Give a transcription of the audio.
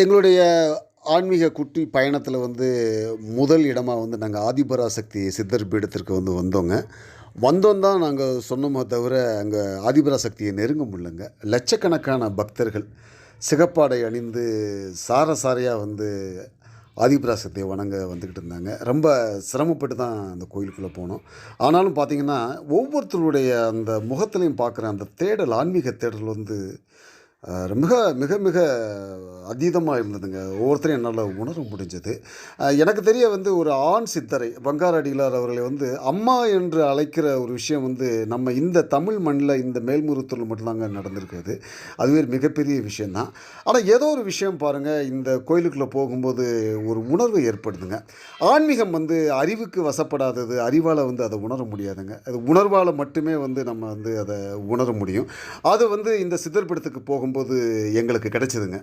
எங்களுடைய ஆன்மீக குட்டி பயணத்தில் வந்து முதல் இடமாக வந்து நாங்கள் ஆதிபராசக்தி சித்தர் பீடத்திற்கு வந்து வந்தோங்க. வந்தோம் தான் நாங்கள் சொன்னோமே தவிர அங்கே ஆதிபராசக்தியை நெருங்க முடியலங்க. லட்சக்கணக்கான பக்தர்கள் சிகப்பாடை அணிந்து சார சாரையாக வந்து ஆதிபராசக்தியை வணங்க வந்துக்கிட்டு இருந்தாங்க. ரொம்ப சிரமப்பட்டு தான் அந்த கோயிலுக்குள்ளே போனோம். ஆனாலும் பார்த்தீங்கன்னா ஒவ்வொருத்தருடைய அந்த முகத்துலையும் பார்க்குற அந்த தேடல் ஆன்மீக தேடல் வந்து மிக மிக மிக அதீதமாக இருந்ததுங்க ஒவ்வொருத்தரையும் என்னால் உணர முடிஞ்சது. எனக்கு தெரிய வந்து ஒரு ஆண் சித்தரை பங்கார அடிகளார் அவர்களை வந்து அம்மா என்று அழைக்கிற ஒரு விஷயம் வந்து நம்ம இந்த தமிழ் மண்ணில் இந்த மேல்முருத்தூரில் மட்டும்தாங்க நடந்திருக்குது அதுவே மிகப்பெரிய விஷயந்தான் ஆனால் ஏதோ ஒரு விஷயம் பாருங்கள் இந்த கோயிலுக்குள்ளே போகும்போது ஒரு உணர்வு ஏற்படுதுங்க. ஆன்மீகம் வந்து அறிவுக்கு வசப்படாதது அறிவால் வந்து அதை உணர முடியாதுங்க. அது உணர்வால் மட்டுமே வந்து நம்ம வந்து அதை உணர முடியும். அது வந்து இந்த சித்தர்படத்துக்கு போகும்போது எங்களுக்கு கிடைச்சதுங்க.